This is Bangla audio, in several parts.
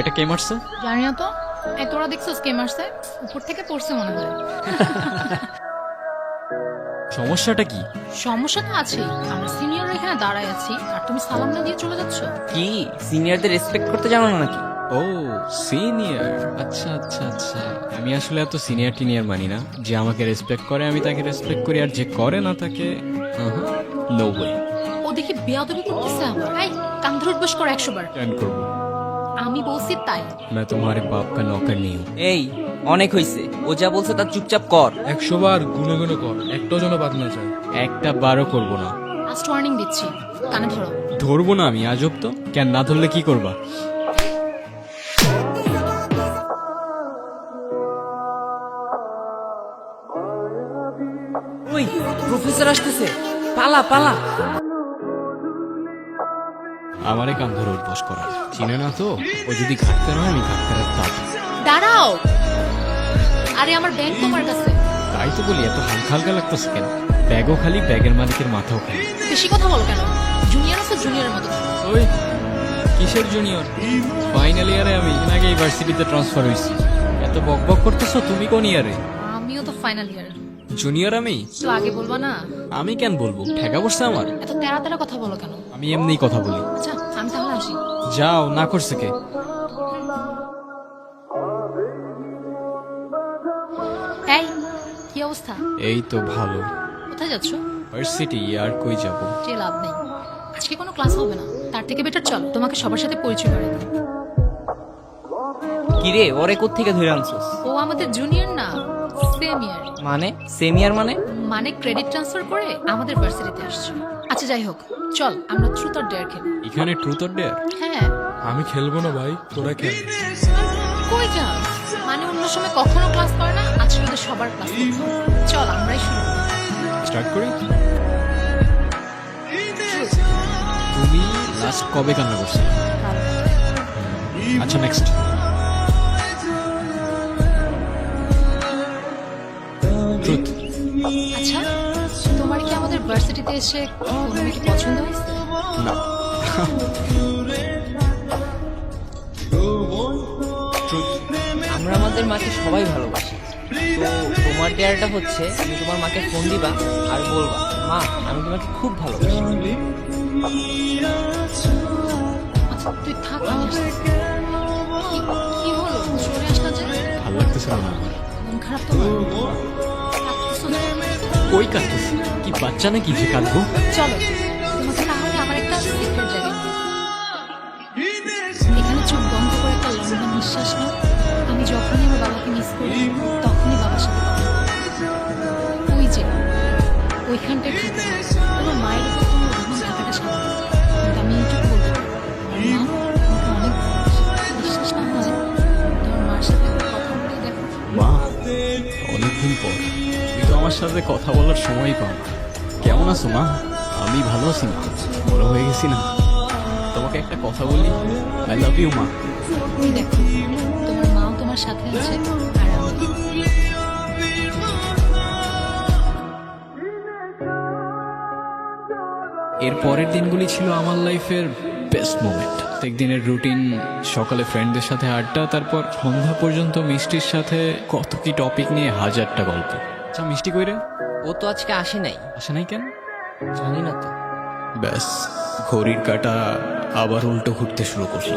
এটা কে মারছে? জানি না তো এই তোরা দেখছিস কে মারছে? উপর থেকে পড়ছে মনে হয়। সমস্যাটা কি? সমস্যা তো আছেই। আমরা সিনিয়র এখানে দাঁড়ায় আছি আর তুমি সালাম না দিয়ে চলে যাচ্ছ? কি? সিনিয়রদের রেসপেক্ট করতে জানো না নাকি? ও সিনিয়র আচ্ছা আচ্ছা আচ্ছা। আমি আসলে এত সিনিয়র টিনিয়র মানি না। যে আমাকে রেসপেক্ট করে আমি তাকে রেসপেক্ট করি আর যে করে না তাকে নো ওয়ে ও দেখি বেয়াদবি করতেছে আমার এই কান ধরে উঠবস করে একশো বার। করব। আমি বলছি তাই मैं तुम्हारे बाप का नौकर नहीं हूँ এই অনেক হইছে ও যা বলছে তার চুপচাপ কর একশো বার গুনে গুনে কর একটাও যেন বাদ না যায় একটা বারও করবো না লাস্ট ওয়ার্নিং দিচ্ছি কানে ধরো ধরবো না আমি আজব তো কেন না ধরলে কি করবা ওই প্রফেসর আসতেছে পালা পালা আমারে কান ধরে উঠবস করা চিনে না তো? ও যদি ঘাটতে নয় আমি ঘাটতে রাখতাম দাঁড়াও! আরে আমার ব্যাংক তোমার কাছে। তাই তো বলি এত হালকা হালকা লাগতেছে কেন? ব্যাগও খালি ব্যাগের মালিকের মাথাও খালি। বেশি কথা বলো কেন? জুনিয়র আছে জুনিয়রের মতো। ওই কিসের জুনিয়র ফাইনাল ইয়ারে আমি আগে ইউনিভার্সিটিতে ট্রান্সফার হয়েছি। এত বক বক করতেছো তুমি কোন ইয়ারে আমিও তো ফাইনাল ইয়ার জুনিয়র আমি? তো আগে বলবা না? আমি কেন বলব? ঠেকা বসছে আমার। এত তেরা তেরা কথা বলো কেন? আমি এমনিই কথা বলি। আচ্ছা আমি তাহলে আসি। যাও না করছে কে? এই কি অবস্থা? এই তো ভালো। কোথায় যাচ্ছ? ভার্সিটি আর কই যাব? যে লাভ নেই। আজকে কোনো ক্লাস হবে না। তার থেকে বেটার চল তোমাকে সবার সাথে পরিচয় করে দিই কিরে ওরে কোত্থেকে ধরে আনছস? ও আমাদের জুনিয়র না। সেম ইয়ার মানে? সেমিয়ার মানে? মানে ক্রেডিট ট্রান্সফার করে আমাদের ভার্সিটিতে আসছে। আচ্ছা যাই হোক চল আমরা ট্রুথ অর ডেয়ার খেলি। এখানে ট্রুথ অর ডেয়ার হ্যাঁ। আমি খেলব না ভাই তোরা খেল। কই যা? মানে অন্য সময় কখনো ক্লাস করে না আজকে ওদের সবার ক্লাস চল আমরাই শুরু স্টার্ট করি? তুমি লাস্ট কবে কান্না করছ? আচ্ছা নেক্সট ট্রুথ আচ্ছা তোমার কি আমাদের ভার্সিটিতে এসে কোনো মেয়েকে পছন্দ হয়েছে? না। আমরা আমাদের মাকে সবাই ভালোবাসি। তো তোমার ডেয়ারটা হচ্ছে তুমি তোমার মাকে ফোন দিবা আর বলবা মা আমি তোমাকে খুব ভালোবাসি। আচ্ছা তুই থাক আমি। কি- হলো? চলে আসলা যে? ভালো লাগতেছে না আমার। মন খারাপ তো? কই কাঁদতেছি কি বাচ্চা নাকি যে কাঁদবো? চলো, তোমাকে তাহলে আমার একটা এখানে চোখ বন্ধ করে একটা আমি যখনই আমার মিস করি, তখনই ওই যে, ওইখানটায় অনেকদিন পর। তুমি তো আমার সাথে কথা বলার সময় পাও না। কেমন আছো মা? আমি ভালো আছি মা। বড় হয়ে গেছি না? তোমাকে একটা কথা বলি। আই লাভ ইউ মা। তুমি দেখো তোমার মাও তোমার সাথে আছে আর এর পরের দিনগুলি ছিল আমার লাইফের বেস্ট মোমেন্ট প্রত্যেকদিনের রুটিন সকালে ফ্রেন্ডদের সাথে আড্ডা তারপর সন্ধ্যা পর্যন্ত মিষ্টির সাথে কত কি টপিক নিয়ে হাজারটা গল্প। আচ্ছা মিষ্টি কইরে ও তো আজকে আসে নাই। আসে নাই কেন? জানি না তো। ব্যাস ঘড়ির কাটা আবার উল্টো ঘুরতে শুরু করল।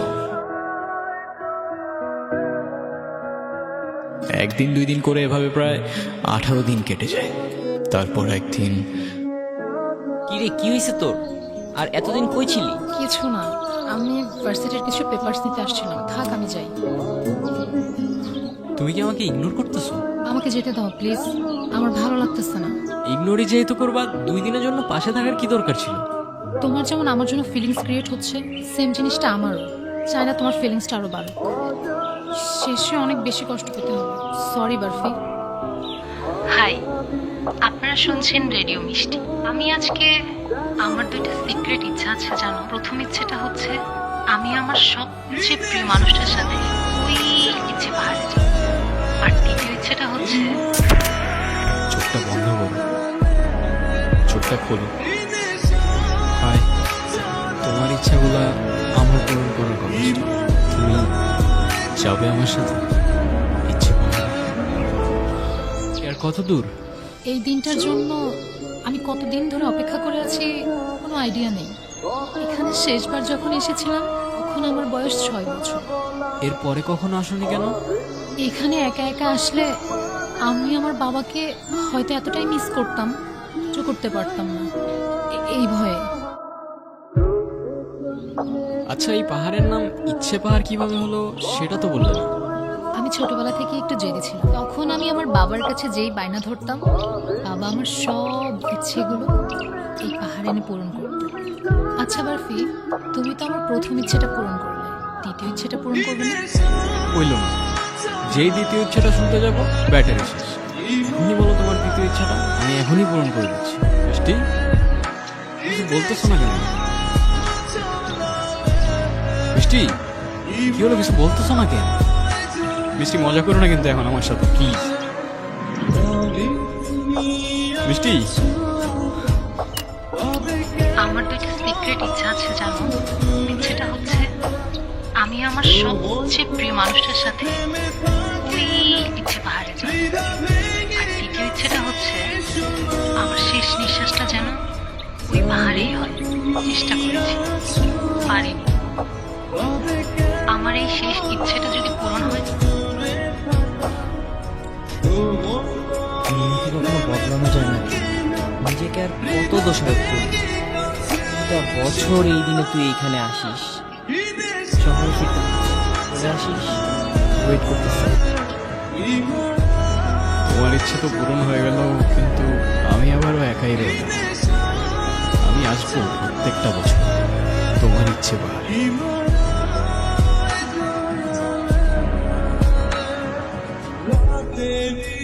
একদিন দুই দিন করে এভাবে প্রায় আঠারো দিন কেটে যায়। তারপর একদিন কিরে কি হয়েছে তোর? আর এতদিন কই ছিলি? কিছু না। আমি ভার্সিটির কিছু পেপারস নিতে আসছিলাম। থাক আমি যাই। তুমি কি আমাকে ইগনোর করতেছো? আমাকে যেতে দাও প্লিজ আমার ভালো লাগতেছে না। ইগনোরই যেহেতু করবা দুই দিনের জন্য পাশে থাকার কি দরকার ছিল? তোমার যেমন আমার জন্য ফিলিংস ক্রিয়েট হচ্ছে সেম জিনিসটা আমারও। চাই না তোমার ফিলিংসটা আরও বাড়ো শেষে অনেক বেশি কষ্ট পেতে হবে। সরি বার্ফি। হাই আপনারা শুনছেন রেডিও মিষ্টি। আমি আজকে আমার দুইটা সিক্রেট ইচ্ছা আছে জানো। প্রথম ইচ্ছেটা হচ্ছে আমি আমার সবচেয়ে প্রিয় মানুষটার সাথে ওই ইচ্ছে পাহাড়ে যাব আর দ্বিতীয় ইচ্ছেটা হচ্ছে চোখটা বন্ধ করো। চোখটা খোলো। হাই তোমার ইচ্ছাগুলা আমার পূরণ করার কথা তুমি যাবে আমার সাথে। ইচ্ছে। আর কত দূর? এই দিনটার জন্য আমি কতদিন ধরে অপেক্ষা করে আছি কোনো আইডিয়া নেই। এখানে শেষবার যখন এসেছিলাম তখন আমার বয়স ছয় বছর। এরপরে কখনো আসনি কেন? এখানে একা একা আসলে আমি আমার বাবাকে হয়তো এতটাই মিস করতাম যে করতে পারতাম না। এই ভয়ে। আচ্ছা এই পাহাড়ের নাম ইচ্ছে পাহাড় কীভাবে হলো সেটা তো বললেন না। ছোটবেলা থেকে একটু জেদি ছিলাম তখন আমি আমার বাবার কাছে যেই বায়না ধরতাম, বাবা আমার সব ইচ্ছেগুলো এই পাহাড়ে এনে পূরণ করত আচ্ছা বারফি, তুমি তো আমার প্রথম ইচ্ছেটা পূরণ করলে। দ্বিতীয় ইচ্ছেটা পূরণ করবে না? হইল না যেই দ্বিতীয় ইচ্ছাটা শুনতে যাব, ব্যাটারি শেষ। এখনই বলো তোমার দ্বিতীয় ইচ্ছাটা, আমি এখনই পূরণ করে দিচ্ছি। মিষ্টি, কিছু বলতেছো না কেন? কি হলো, কিছু বলতেছো না কেন? মিষ্টি মজা করো না কিন্তু এখন আমার সাথে প্লিজ মিষ্টি? আমার দুইটা সিক্রেট ইচ্ছা আছে জানো। ইচ্ছেটা হচ্ছে, আমি আমার সবচেয়ে প্রিয় মানুষটার সাথে ইচ্ছে পাহাড়ে যাব আর দ্বিতীয় ইচ্ছেটা হচ্ছে, আমার শেষ নিঃশ্বাসটা যেন ওই পাহাড়েই হয়। চেষ্টা করেছি। পারিনি। আমার এই শেষ ইচ্ছেটা যদি নিজেকে কখনো বদলানো যায় না নিজেকে আর কত দোষারোপ করবি বছর এই দিনে তুই এইখানে আসিস শহরে ফিরতে চলে আসিস ওয়েট করতেছি তোমার ইচ্ছে তো পূরণ হয়ে গেল, কিন্তু আমি আবারও একাই রয়ে আমি আসব প্রত্যেকটা বছর। তোমার ইচ্ছে পাহাড়ে